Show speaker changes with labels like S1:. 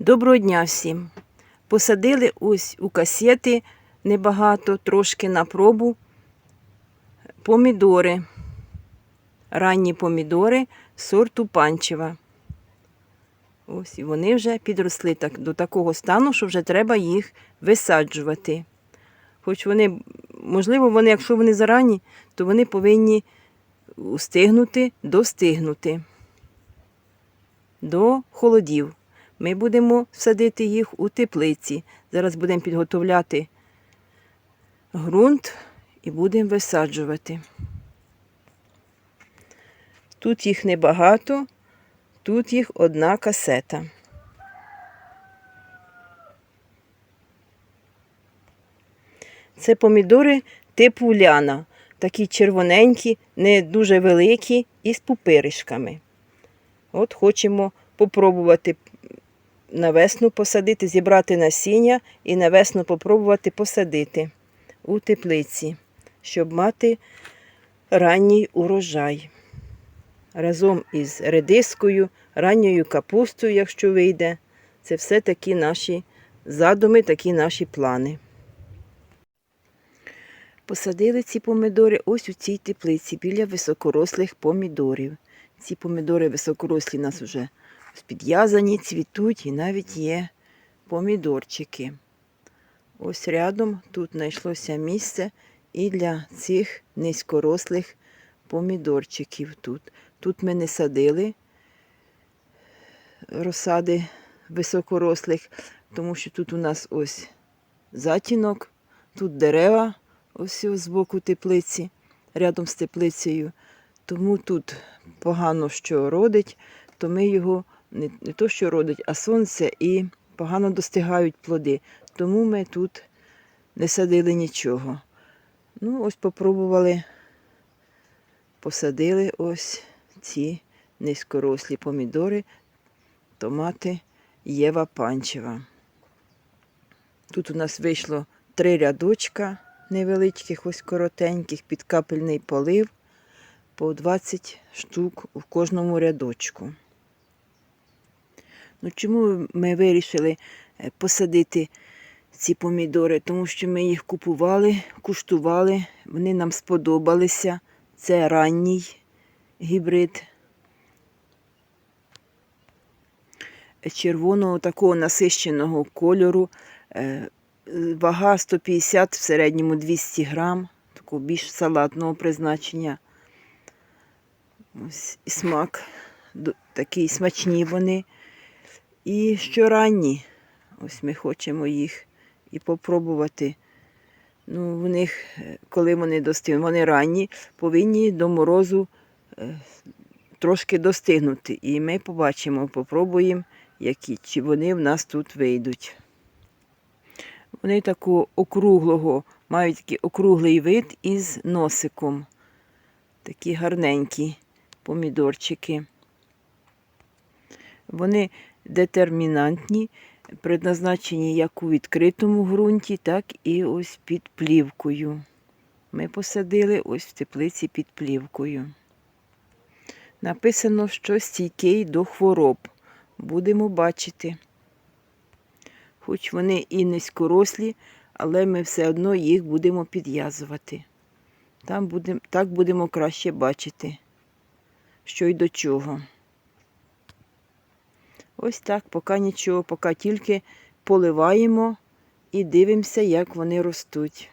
S1: Доброго дня всім! Посадили ось у касети небагато, трошки на пробу помідори. Ранні помідори сорту панчева. Ось і вони вже підросли так, до такого стану, що вже треба їх висаджувати. Хоч вони, можливо, вони, якщо вони зарані, то вони повинні устигнути, достигнути до холодів. Ми будемо садити їх у теплиці. Зараз будемо підготовляти ґрунт і будемо висаджувати. Тут їх небагато, тут їх одна касета. Це помідори типу ляна, такі червоненькі, не дуже великі і з пупиришками. От хочемо попробувати на весну посадити, зібрати насіння і на весну попробувати посадити у теплиці, щоб мати ранній урожай. Разом із редискою, ранньою капустою, якщо вийде. Це все такі наші задуми, такі наші плани. Посадили ці помідори ось у цій теплиці біля високорослих помідорів. Ці помідори високорослі у нас вже підв'язані, цвітуть і навіть є помідорчики. Ось рядом тут знайшлося місце і для цих низькорослих помідорчиків тут. Тут ми не садили розсади високорослих, тому що тут у нас ось затінок, тут дерева, ось з боку теплиці, рядом з теплицею. Тому тут погано що родить, то ми його не, не то, що родить, а сонце і погано достигають плоди. Тому ми тут не садили нічого. Ну, ось попробували, посадили ось ці низькорослі помідори, томати Єва Панчева. Тут у нас вийшло три рядочка невеличких, ось коротеньких, під капельний полив по 20 штук у кожному рядочку. Ну, Чому ми вирішили е, посадити ці помідори? Тому що ми їх купували, куштували, вони нам сподобалися. Це ранній гібрид червоного такого насищеного кольору. Е, Вага 150, в середньому 200 грам, такого більш салатного призначення. Ось і смак, такий смачні вони. І щоранні, ось ми хочемо їх і попробувати. Ну, в них, е, коли вони достигнуть, вони ранні, повинні до морозу е, трошки достигнути. І ми побачимо, попробуємо, які, чи вони в нас тут вийдуть. Вони такого округлого, мають такий округлий вид із носиком. Такі гарненькі помідорчики. Вони детермінантні, предназначені як у відкритому ґрунті, так і ось під плівкою. Ми посадили ось в теплиці під плівкою. Написано, що стійкий до хвороб. Будемо бачити. Хоч вони і низькорослі, але ми все одно їх будемо підв'язувати. Там будем, так будемо краще бачити, що й до чого. Ось так, поки нічого, поки тільки поливаємо і дивимося, як вони ростуть.